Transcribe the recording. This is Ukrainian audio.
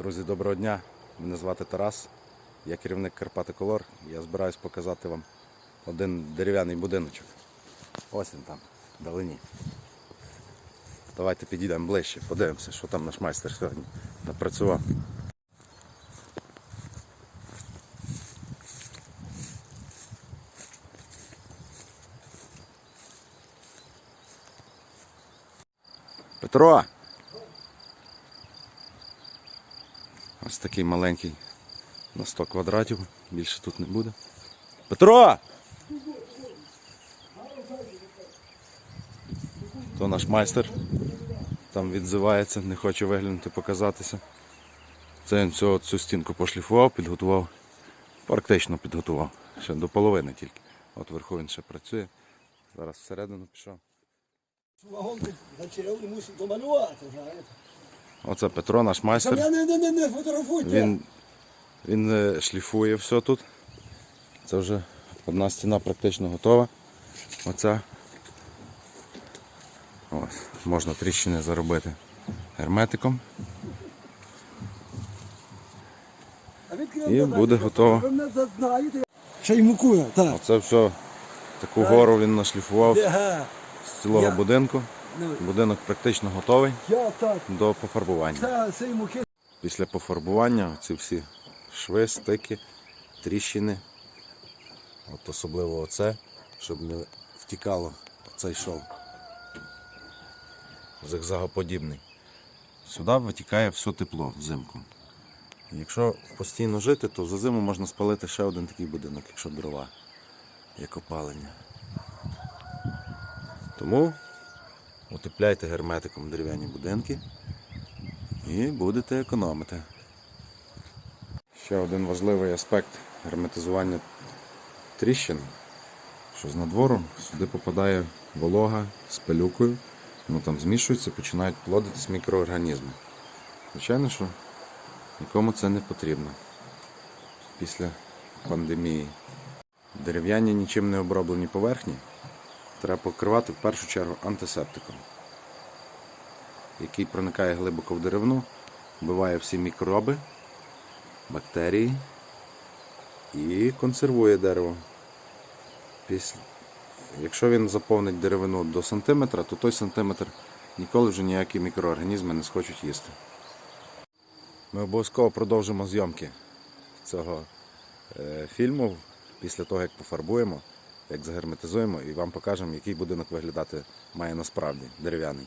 Друзі, доброго дня. Мене звати Тарас. Я керівник Карпати Колор. Я збираюсь показати вам один дерев'яний будиночок. Ось він там, вдалині. Давайте підійдемо ближче, подивимося, що там наш майстер сьогодні напрацював. Петро! Ось такий маленький на 100 квадратів. Більше тут не буде. Петро! То наш майстер там відзивається, не хоче виглянути, показатися. Це він цю, цю стінку пошліфував, підготував. Практично підготував. Ще до половини тільки. От вверху він ще працює. Зараз всередину пішов. Вагон зачерев і мусить домалювати. Оце Петро, наш майстер. не, не, не, не фотографуйте. Він, він е, шліфує все тут. Це вже одна стіна практично готова. Оця. Ось, можна тріщини заробити герметиком. І буде готово. Ще й мукує, так. Оце все. Таку гору він нашліфував з цілого будинку. Будинок практично готовий до пофарбування. Після пофарбування ці всі шви, стики, тріщини, от особливо оце, щоб не втікало цей шов. Зигзагоподібний. Сюди витікає все тепло взимку. Якщо постійно жити, то за зиму можна спалити ще один такий будинок, якщо дрова, як опалення. Тому утепляйте герметиком дерев'яні будинки і будете економити. Ще один важливий аспект герметизування тріщин, що з надвору сюди попадає волога з пилюкою, воно там змішується, починають плодитись мікроорганізми. Звичайно, що нікому це не потрібно після пандемії. Дерев'яні нічим не оброблені поверхні треба покривати в першу чергу антисептиком який проникає глибоко в деревну, вбиває всі мікроби, бактерії і консервує дерево. Після... Якщо він заповнить деревину до сантиметра, то той сантиметр ніколи вже ніякі мікроорганізми не схочуть їсти. Ми обов'язково продовжимо зйомки цього е, фільму після того, як пофарбуємо, як загерметизуємо і вам покажемо, який будинок виглядати має насправді дерев'яний.